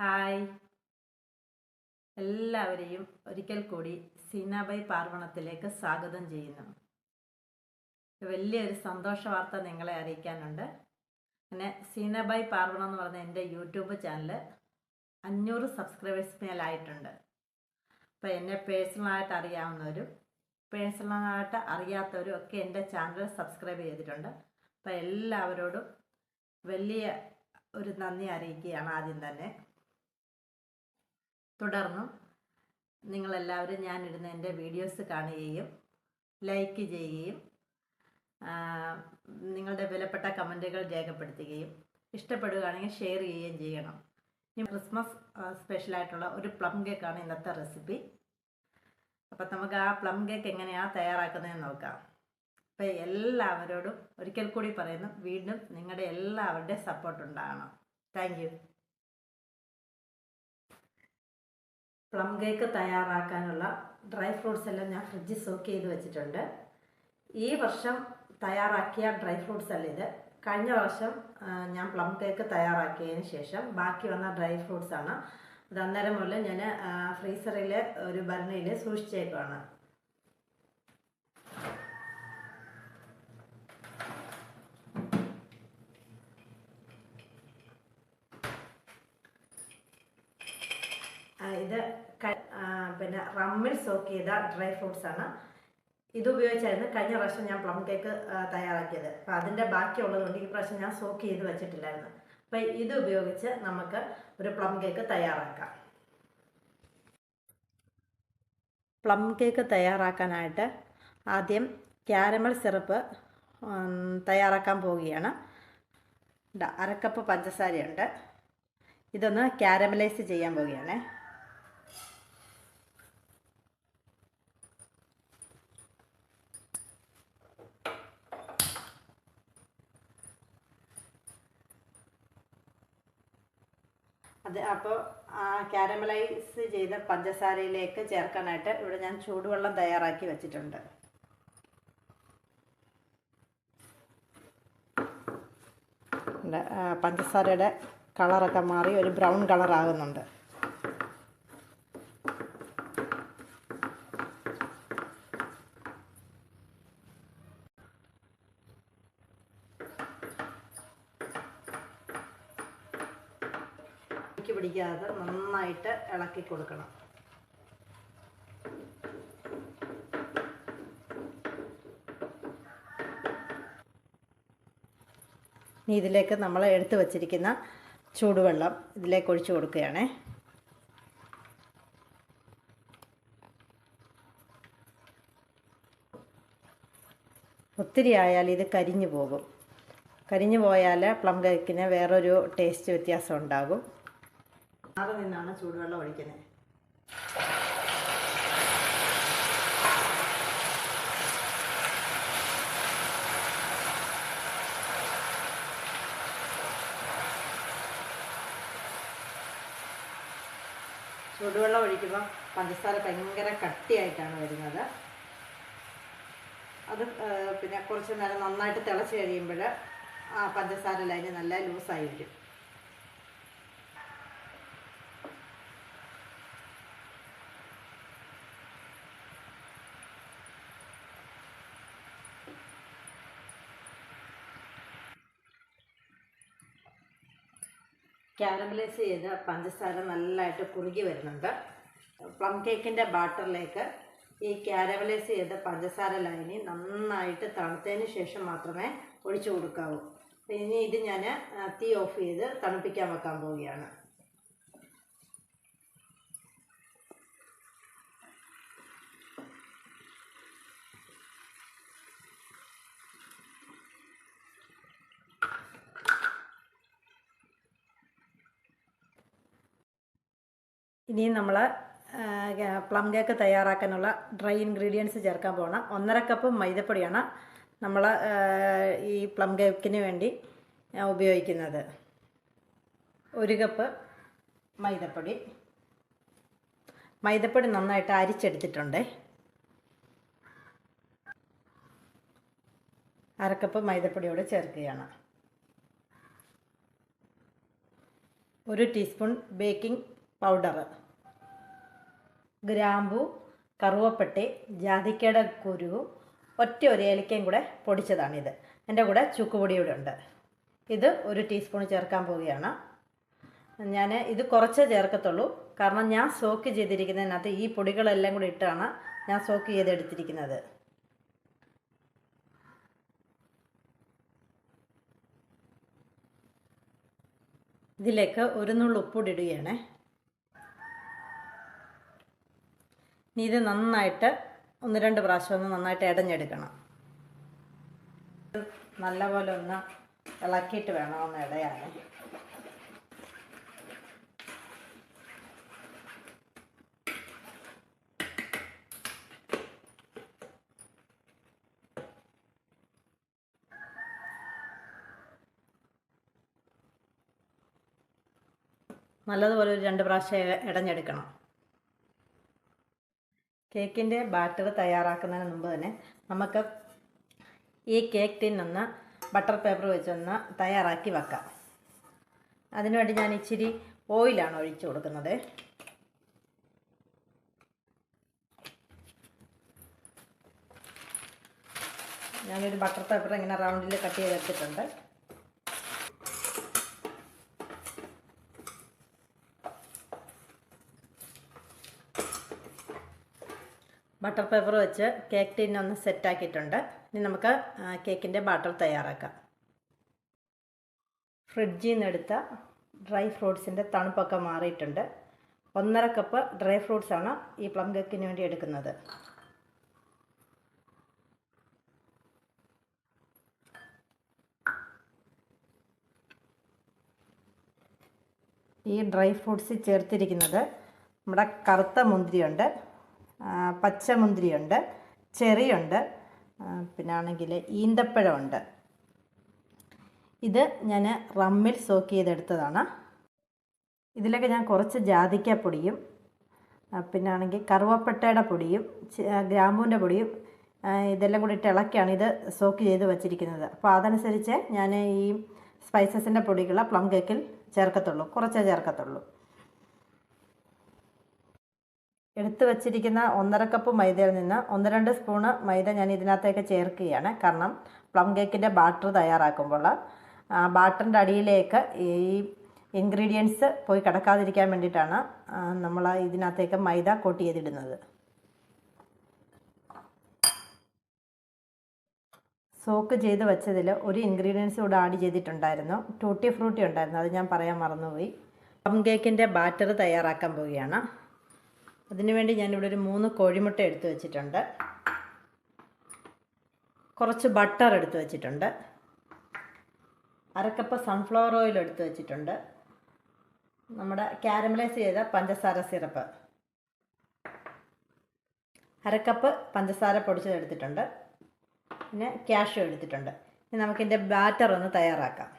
Hi. എല്ലാവരെയും ഒരിക്കൽ കൂടി സീനാബൈ പാർവണത്തിലേക്ക് സ്വാഗതം ചെയ്യുന്നു. വലിയൊരു സന്തോഷ വാർത്ത നിങ്ങളെ അറിയിക്കാനുണ്ട്. പിന്നെ സീനാബൈ പാർവണം എന്ന് പറഞ്ഞ എന്റെ യൂട്യൂബ് ചാനൽ അഞ്ഞൂറ് സബ്സ്ക്രൈബേഴ്സ് മേലായിട്ടുണ്ട് അപ്പോൾ എന്നെ പേഴ്സണലായിട്ട് അറിയാവുന്നവരും പേഴ്സണലായിട്ട് അറിയാത്തവരും ഒക്കെ എന്റെ ചാനൽ സബ്സ്ക്രൈബ് ചെയ്തിട്ടുണ്ട്. അപ്പോൾ എല്ലാവരോടും വലിയ ഒരു നന്ദി അറിയിക്കുകയാണ് ആദ്യം തന്നെ. തുടർന്നും നിങ്ങളെല്ലാവരും ഞാനിടുന്ന എന്റെ വീഡിയോസ് കാണുകയും ലൈക്ക് ചെയ്യുകയും നിങ്ങളുടെ വിലപ്പെട്ട കമന്റുകൾ രേഖപ്പെടുത്തുകയും ഇഷ്ടപ്പെടുകയാണെങ്കിൽ ഷെയർ ചെയ്യുകയും ചെയ്യണം. ഇനി ക്രിസ്മസ് സ്പെഷ്യലായിട്ടുള്ള ഒരു പ്ലം കേക്കാണ് ഇന്നത്തെ റെസിപ്പി. അപ്പം നമുക്ക് ആ പ്ലം കേക്ക് എങ്ങനെയാണ് തയ്യാറാക്കുന്നതെന്ന് നോക്കാം. അപ്പം എല്ലാവരോടും ഒരിക്കൽ കൂടി പറയുന്നു വീണ്ടും നിങ്ങളുടെ എല്ലാവരുടെയും സപ്പോർട്ട് ഉണ്ടാകണം. താങ്ക് പ്ലം കേക്ക് തയ്യാറാക്കാനുള്ള ഡ്രൈ ഫ്രൂട്ട്സ് എല്ലാം ഞാൻ ഫ്രിഡ്ജിൽ സോക്ക് ചെയ്ത് വെച്ചിട്ടുണ്ട്. ഈ വർഷം തയ്യാറാക്കിയ ഡ്രൈ ഫ്രൂട്ട്സ് അല്ല ഇത്. കഴിഞ്ഞ വർഷം ഞാൻ പ്ലം കേക്ക് തയ്യാറാക്കിയതിന് ശേഷം ബാക്കി വന്ന ഡ്രൈ ഫ്രൂട്ട്സ് ആണ്. അത് അന്നേരം മുതൽ ഞാൻ ഫ്രീസറിൽ ഒരു ഭരണിയിൽ സൂക്ഷിച്ചേക്കുവാണ്. ഇത് റമ്മിൽ സോക്ക് ചെയ്ത ഡ്രൈ ഫ്രൂട്ട്സ് ആണ്. ഇത് ഉപയോഗിച്ചായിരുന്നു കഴിഞ്ഞ പ്രാവശ്യം ഞാൻ പ്ലം കേക്ക് തയ്യാറാക്കിയത്. അപ്പം അതിന്റെ ബാക്കിയുള്ളതുകൊണ്ട് ഈ പ്രാവശ്യം ഞാൻ സോക്ക് ചെയ്ത് വെച്ചിട്ടില്ലായിരുന്നു. അപ്പം ഇത് ഉപയോഗിച്ച് നമുക്ക് ഒരു പ്ലം കേക്ക് തയ്യാറാക്കാം. പ്ലം കേക്ക് തയ്യാറാക്കാനായിട്ട് ആദ്യം ക്യാരമൽ സിറപ്പ് തയ്യാറാക്കാൻ പോവുകയാണ്. അരക്കപ്പ് പഞ്ചസാരയുണ്ട്. ഇതൊന്ന് ക്യാരമലൈസ് ചെയ്യാൻ പോവുകയാണേ. അത് അപ്പോൾ ആ ക്യാരമലൈസ് ചെയ്ത പഞ്ചസാരയിലേക്ക് ചേർക്കാനായിട്ട് ഇവിടെ ഞാൻ ചൂടുവെള്ളം തയ്യാറാക്കി വെച്ചിട്ടുണ്ട്. പഞ്ചസാരയുടെ കളറൊക്കെ മാറി ഒരു ബ്രൗൺ കളർ പിടിക്കാതെ നന്നായിട്ട് ഇളക്കി കൊടുക്കണം. ഇനി ഇതിലേക്ക് നമ്മൾ എടുത്തു വച്ചിരിക്കുന്ന ചൂടുവെള്ളം ഇതിലേക്ക് ഒഴിച്ചു കൊടുക്കുകയാണേ. ഒത്തിരി ആയാൽ ഇത് കരിഞ്ഞു പോകും. കരിഞ്ഞു പോയാൽ പ്ലം കേക്കിന് വേറൊരു ടേസ്റ്റ് വ്യത്യാസം ഉണ്ടാകും. മാറി നിന്നാണ് ചൂടുവെള്ളം ഒഴിക്കുന്നത്. ചൂടുവെള്ളം ഒഴിക്കുമ്പോൾ പഞ്ചസാര ഭയങ്കര കട്ടിയായിട്ടാണ് വരുന്നത്. അത് പിന്നെ കുറച്ച് നേരം നന്നായിട്ട് തിളച്ച് കഴിയുമ്പോൾ ആ പഞ്ചസാര ലൈന് നല്ല ലൂസായി വരും ക്യാരമലൈസ് ചെയ്ത പഞ്ചസാര നല്ലതായിട്ട് കുറുകി വരുന്നുണ്ട്. പ്ലം കേക്കിന്റെ ബാട്ടറിലേക്ക് ഈ ക്യാരമലൈസ് ചെയ്ത പഞ്ചസാര ലൈനി നന്നായിട്ട് തണുത്തതിന് ശേഷം മാത്രമേ ഒഴിച്ചു കൊടുക്കാവൂ. ഇനി ഇത് ഞാൻ തീ ഓഫ് ചെയ്ത് തണുപ്പിക്കാൻ വെക്കാൻ പോവുകയാണ്. ഇനി നമ്മൾ പ്ലം കേക്ക് തയ്യാറാക്കാനുള്ള ഡ്രൈ ഇൻഗ്രീഡിയൻസ് ചേർക്കാൻ പോകണം ഒന്നര കപ്പ് മൈദപ്പൊടിയാണ് നമ്മൾ ഈ പ്ലം കേക്കിന് വേണ്ടി ഉപയോഗിക്കുന്നത്. ഒരു കപ്പ് മൈദപ്പൊടി. മൈദപ്പൊടി നന്നായിട്ട് അരിച്ചെടുത്തിട്ടുണ്ട്. അരക്കപ്പ് മൈദപ്പൊടിയോട് ചേർക്കുകയാണ്. ഒരു ടീസ്പൂൺ ബേക്കിംഗ് പൗഡർ ഗ്രാമ്പു കറുവപ്പട്ടി ജാതിക്കയുടെ കുരുവും ഒറ്റ ഒരു ഏലക്കയും കൂടെ പൊടിച്ചതാണിത്. എന്റെ കൂടെ ചുക്കുപൊടി കൂടെ ഉണ്ട്. ഇത് ഒരു ടീസ്പൂൺ ചേർക്കാൻ പോവുകയാണ്. ഞാൻ ഇത് കുറച്ചേ ചേർക്കത്തുള്ളൂ. കാരണം ഞാൻ സോക്ക് ചെയ്തിരിക്കുന്നതിനകത്ത് ഈ പൊടികളെല്ലാം കൂടി ഇട്ടാണ് ഞാൻ സോക്ക് ചെയ്തെടുത്തിരിക്കുന്നത്. ഇതിലേക്ക് ഒരു നുള്ളു ഉപ്പൂടി ഇടുകയാണേ. ഇനി ഇത് നന്നായിട്ട് ഒന്ന് രണ്ട് പ്രാവശ്യം ഒന്ന് നന്നായിട്ട് ഇടഞ്ഞെടുക്കണം നല്ലപോലെ ഒന്ന് ഇളക്കിയിട്ട് വേണം ഒന്ന് ഇടയാൻ നല്ലതുപോലെ ഒരു രണ്ട് പ്രാവശ്യം ഇടഞ്ഞെടുക്കണം കേക്കിന്റെ ബാറ്റർ തയ്യാറാക്കുന്നതിന് മുമ്പ് തന്നെ നമുക്ക് ഈ കേക്ക് ടിന്നൊന്ന് ബട്ടർ പേപ്പർ വെച്ചൊന്ന് തയ്യാറാക്കി വെക്കാം. അതിനുവേണ്ടി ഞാൻ ഇച്ചിരി ഓയിലാണ് ഒഴിച്ചു കൊടുക്കുന്നത്. ഞാനൊരു ബട്ടർ പേപ്പർ ഇങ്ങനെ റൗണ്ടിൽ കട്ട് ചെയ്തെടുത്തിട്ടുണ്ട് ബട്ടർ പേപ്പർ വെച്ച് കേക്ക് ടീൻ ഒന്ന് സെറ്റാക്കിയിട്ടുണ്ട്. ഇനി നമുക്ക് കേക്കിന്റെ ബാറ്റർ തയ്യാറാക്കാം. ഫ്രിഡ്ജിൽ നിന്ന് എടുത്ത ഡ്രൈ ഫ്രൂട്ട്സിന്റെ തണുപ്പൊക്കെ മാറിയിട്ടുണ്ട്. ഒന്നര കപ്പ് ഡ്രൈ ഫ്രൂട്ട്സ് ആണ് ഈ പ്ലം കേക്കിന് വേണ്ടി എടുക്കുന്നത്. ഈ ഡ്രൈ ഫ്രൂട്ട്സ് ചേർത്തിരിക്കുന്നത് നമ്മുടെ കറുത്ത മുന്തിരിയുണ്ട്. ആ, പച്ച മുന്തിരിയുണ്ട് ചെറിയുണ്ട് പിന്നെ ആണെങ്കിൽ ഈന്തപ്പഴമുണ്ട്. ഇത് ഞാൻ റമ്മിൽ സോക്ക് ചെയ്തെടുത്തതാണ്. ഇതിലൊക്കെ ഞാൻ കുറച്ച് ജാതിക്ക പൊടിയും പിന്നെ ആണെങ്കിൽ കറുവപ്പട്ടയുടെ പൊടിയും ഗ്രാമ്പൂവിന്റെ പൊടിയും ഇതെല്ലാം കൂടി ഇളക്കിയാണ് ഇത് സോക്ക് ചെയ്ത് വച്ചിരിക്കുന്നത്. അപ്പോൾ അതനുസരിച്ച് ഞാൻ ഈ സ്പൈസസിന്റെ പൊടികൾ പ്ലം കേക്കിൽ ചേർക്കത്തുള്ളൂ കുറച്ചേ ചേർക്കത്തുള്ളൂ. എടുത്തു വച്ചിരിക്കുന്ന ഒന്നര കപ്പ് മൈദയിൽ നിന്ന് ഒന്ന് രണ്ട് സ്പൂണ് മൈദ ഞാൻ ഇതിനകത്തേക്ക് ചേർക്കുകയാണ്. കാരണം പ്ലം കേക്കിന്റെ ബാറ്റർ തയ്യാറാക്കുമ്പോൾ ആ ബാറ്ററിന്റെ അടിയിലേക്ക് ഈ ഇൻഗ്രീഡിയൻസ് പോയി കിടക്കാതിരിക്കാൻ വേണ്ടിയിട്ടാണ് നമ്മൾ ഇതിനകത്തേക്ക് മൈദ കോട്ട് ചെയ്തിടുന്നത്. സോക്ക് ചെയ്ത് വെച്ചതിൽ ഒരു ഇൻഗ്രീഡിയൻസ് കൂടെ ആഡ് ചെയ്തിട്ടുണ്ടായിരുന്നു. ടൂട്ടി ഫ്രൂട്ടി ഉണ്ടായിരുന്നു. അത് ഞാൻ പറയാൻ മറന്നുപോയി. പ്ലം കേക്കിന്റെ ബാറ്റർ തയ്യാറാക്കാൻ പോവുകയാണ്. അതിനുവേണ്ടി ഞാനിവിടെ ഒരു മൂന്ന് കോഴിമുട്ട എടുത്തു വെച്ചിട്ടുണ്ട്. കുറച്ച് ബട്ടർ എടുത്തു വെച്ചിട്ടുണ്ട്. അരക്കപ്പ് സൺഫ്ലവർ ഓയിൽ എടുത്തു വെച്ചിട്ടുണ്ട്. നമ്മുടെ കാരമലൈസ് ചെയ്ത പഞ്ചസാര സിറപ്പ്. അരക്കപ്പ് പഞ്ചസാര പൊടിച്ചത് എടുത്തിട്ടുണ്ട്. പിന്നെ ക്യാഷ് എടുത്തിട്ടുണ്ട്. ഇനി നമുക്കിതിന്റെ ബാറ്റർ ഒന്ന് തയ്യാറാക്കാം.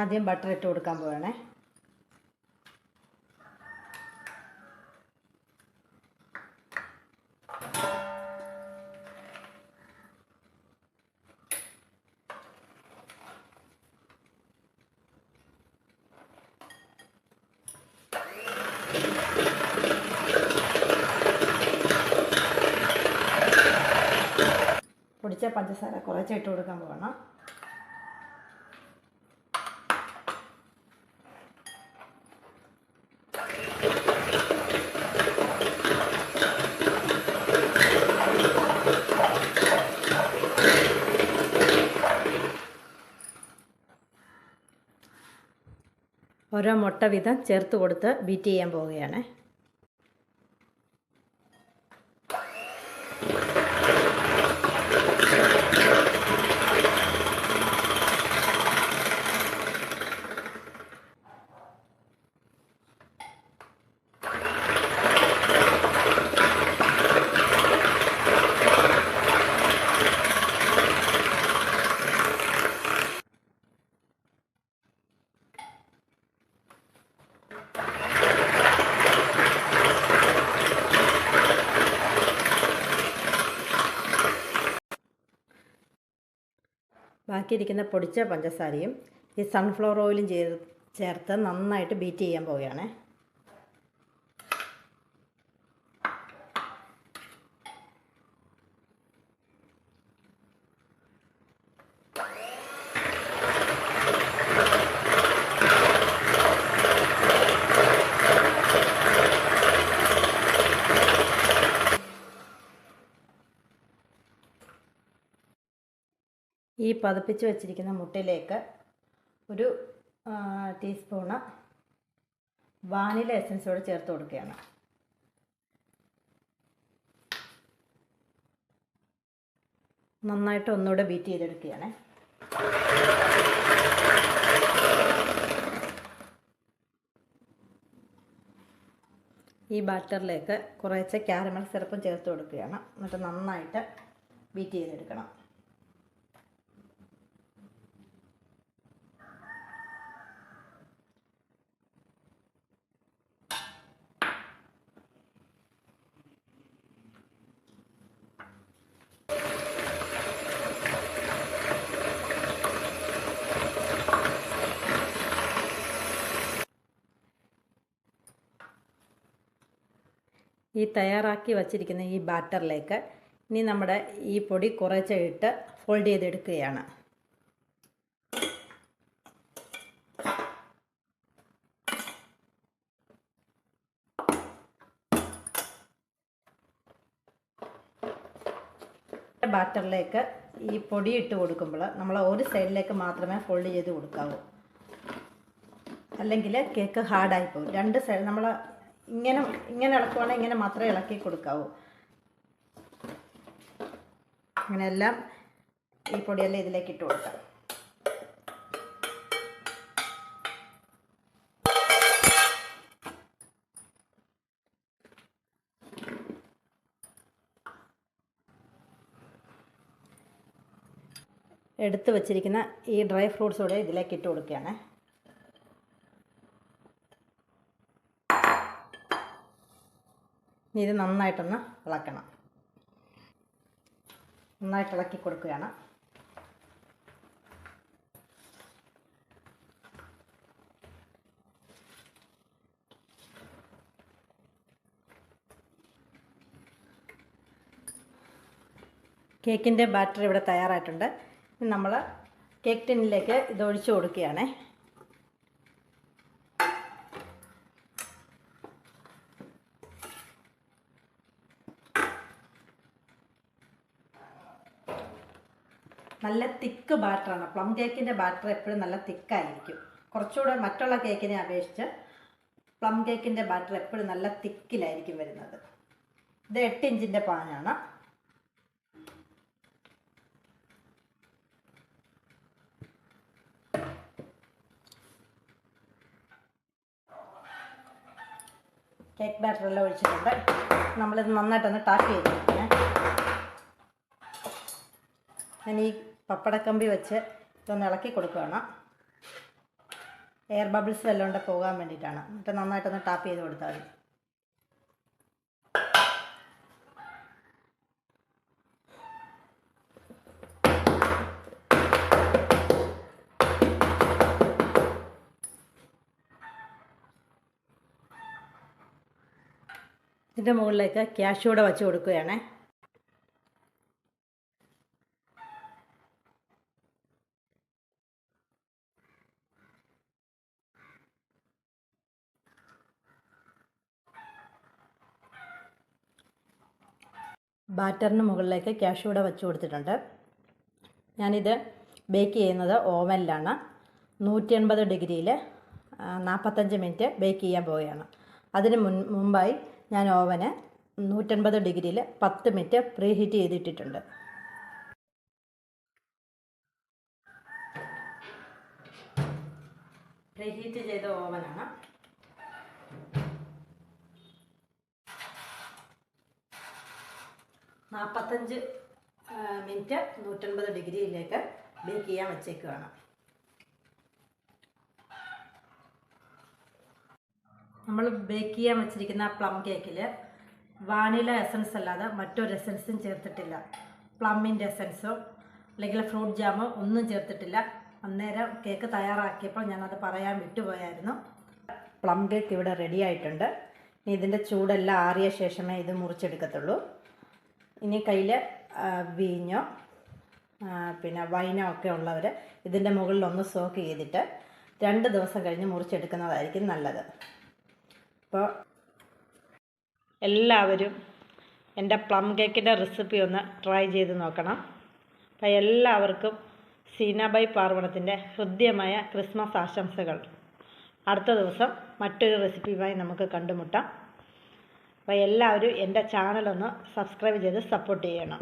ആദ്യം ബട്ടർ ഇട്ട് കൊടുക്കാൻ പോവാണേ. പൊടിച്ച പഞ്ചസാര കുറച്ച് ഇട്ട് കൊടുക്കാൻ പോകണം ഓരോ മുട്ട വീതം ചേർത്ത് കൊടുത്ത് ബീറ്റ് ചെയ്യാൻ പോവുകയാണ് ബാക്കിയിരിക്കുന്ന പൊടിച്ച പഞ്ചസാരയും ഈ സൺഫ്ലവർ ഓയിലും ചേർ ചേർത്ത് നന്നായിട്ട് ബീറ്റ് ചെയ്യാൻ പോവുകയാണ്. പതപ്പിച്ച് വെച്ചിരിക്കുന്ന മുട്ടയിലേക്ക് ഒരു ടീസ്പൂണ് വാനില എസൻസോട് ചേർത്ത് കൊടുക്കുകയാണ്. നന്നായിട്ട് ഒന്നുകൂടെ ബീറ്റ് ചെയ്തെടുക്കുകയാണ്. ഈ ബാറ്ററിലേക്ക് കുറേശ്ശെ ക്യാരമൽ സിറപ്പും ചേർത്ത് കൊടുക്കുകയാണ്. എന്നിട്ട് നന്നായിട്ട് ബീറ്റ് ചെയ്തെടുക്കണം. ഈ തയ്യാറാക്കി വച്ചിരിക്കുന്ന ഈ ബാറ്ററിലേക്ക് ഇനി നമ്മുടെ ഈ പൊടി കുറേ ഇട്ട് ഫോൾഡ് ചെയ്തെടുക്കുകയാണ്. ബാറ്ററിലേക്ക് ഈ പൊടി ഇട്ട് കൊടുക്കുമ്പോൾ നമ്മൾ ഒരു സൈഡിലേക്ക് മാത്രമേ ഫോൾഡ് ചെയ്ത് കൊടുക്കാവൂ. അല്ലെങ്കിൽ കേക്ക് ഹാർഡായി പോകും. രണ്ട് സൈഡ് നമ്മൾ ഇങ്ങനെ ഇങ്ങനെ ഇളക്കുവാണെങ്കിൽ ഇങ്ങനെ മാത്രമേ ഇളക്കി കൊടുക്കാവൂ. അങ്ങനെയെല്ലാം ഈ പൊടിയെല്ലാം ഇതിലേക്ക് ഇട്ട് കൊടുക്കാം. എടുത്ത് വച്ചിരിക്കുന്ന ഈ ഡ്രൈ ഫ്രൂട്ട്സ് കൂടെ ഇതിലേക്ക് ഇട്ട് കൊടുക്കുകയാണ്. ഇത് നന്നായിട്ടൊന്ന് ഇളക്കണം. നന്നായിട്ട് ഇളക്കി കൊടുക്കുകയാണ്. കേക്കിന്റെ ബാറ്റർ ഇവിടെ തയ്യാറായിട്ടുണ്ട്. നമ്മൾ കേക്ക് ടിന്നിലേക്ക് ഇത് ഒഴിച്ചു കൊടുക്കുകയാണേ നല്ല തിക്ക് ബാറ്ററാണ്. പ്ലം കേക്കിന്റെ ബാറ്റർ എപ്പോഴും നല്ല തിക്കായിരിക്കും. കുറച്ചുകൂടെ മറ്റുള്ള കേക്കിനെ അപേക്ഷിച്ച് പ്ലം കേക്കിന്റെ ബാറ്റർ എപ്പോഴും നല്ല തിക്കിലായിരിക്കും വരുന്നത്. ഇത് എട്ട് ഇഞ്ചിന്റെ പാനാണ്. കേക്ക് ബാറ്ററെല്ലാം ഒഴിച്ചിട്ടുണ്ട്. നമ്മളിത് നന്നായിട്ടൊന്ന് ടാപ്പ് ചെയ്തിരിക്കുന്നത് ഞാൻ ഈ പപ്പടക്കമ്പി വെച്ച് ഇതൊന്ന് ഇളക്കി കൊടുക്കുകയാണ്. എയർ ബബിൾസ് വല്ലതും കൊണ്ട് പോകാൻ വേണ്ടിയിട്ടാണ്. എന്നിട്ട് നന്നായിട്ടൊന്ന് ടാപ്പ് ചെയ്ത് കൊടുത്താൽ മതി. ഇതിന്റെ മുകളിലേക്ക് ക്യാഷ് കൂടെ വച്ച് കൊടുക്കുകയാണേ. ബാറ്ററിന് മുകളിലേക്ക് ക്യാഷ് കൂടെ വെച്ച് കൊടുത്തിട്ടുണ്ട്. ഞാനിത് ബേക്ക് ചെയ്യുന്നത് ഓവനിലാണ്. നൂറ്റി എൺപത് ഡിഗ്രിയിൽ നാൽപ്പത്തഞ്ച് മിനിറ്റ് ബേക്ക് ചെയ്യാൻ പോവുകയാണ്. അതിന് മുൻ മുമ്പായി ഞാൻ ഓവന് നൂറ്റൻപത് ഡിഗ്രിയിൽ പത്ത് മിനിറ്റ് പ്രീ ഹീറ്റ് ചെയ്തിട്ടിട്ടുണ്ട്. പ്രീ ഹീറ്റ് ചെയ്ത ഓവനാണ്. നാൽപ്പത്തഞ്ച് മിനിറ്റ് നൂറ്റൻപത് ഡിഗ്രിയിലേക്ക് ബേക്ക് ചെയ്യാൻ വെച്ചേക്കുകയാണ് നമ്മൾ ബേക്ക് ചെയ്യാൻ വെച്ചിരിക്കുന്ന പ്ലം കേക്കിൽ വാനില എസൻസ് അല്ലാതെ മറ്റൊരു എസൻസും ചേർത്തിട്ടില്ല. പ്ലമ്മിന്റെ എസൻസോ അല്ലെങ്കിൽ ഫ്രൂട്ട് ജാമോ ഒന്നും ചേർത്തിട്ടില്ല. അന്നേരം കേക്ക് തയ്യാറാക്കിയപ്പോൾ ഞാനത് പറയാൻ വിട്ടുപോയായിരുന്നു. പ്ലം കേക്ക് ഇവിടെ റെഡി ആയിട്ടുണ്ട്. ഇതിന്റെ ചൂടെല്ലാം ആറിയ ശേഷമേ ഇത് മുറിച്ചെടുക്കത്തുള്ളൂ. ഇനി കയ്യിൽ വീഞ്ഞോ പിന്നെ വൈനോ ഒക്കെ ഉള്ളവർ ഇതിന്റെ മുകളിൽ ഒന്ന് സോക്ക് ചെയ്തിട്ട് രണ്ട് ദിവസം കഴിഞ്ഞ് മുറിച്ചെടുക്കുന്നതായിരിക്കും നല്ലത്. അപ്പോൾ എല്ലാവരും എന്റെ പ്ലം കേക്കിന്റെ റെസിപ്പി ഒന്ന് ട്രൈ ചെയ്ത് നോക്കണം. അപ്പോൾ എല്ലാവർക്കും സീനാബായ് പാർവണത്തിന്റെ ഹൃദ്യമായ ക്രിസ്മസ് ആശംസകൾ. അടുത്ത ദിവസം മറ്റൊരു റെസിപ്പിയുമായി നമുക്ക് കണ്ടുമുട്ടാം. അപ്പോൾ എല്ലാവരും എന്റെ ചാനലൊന്ന് സബ്സ്ക്രൈബ് ചെയ്ത് സപ്പോർട്ട് ചെയ്യണം.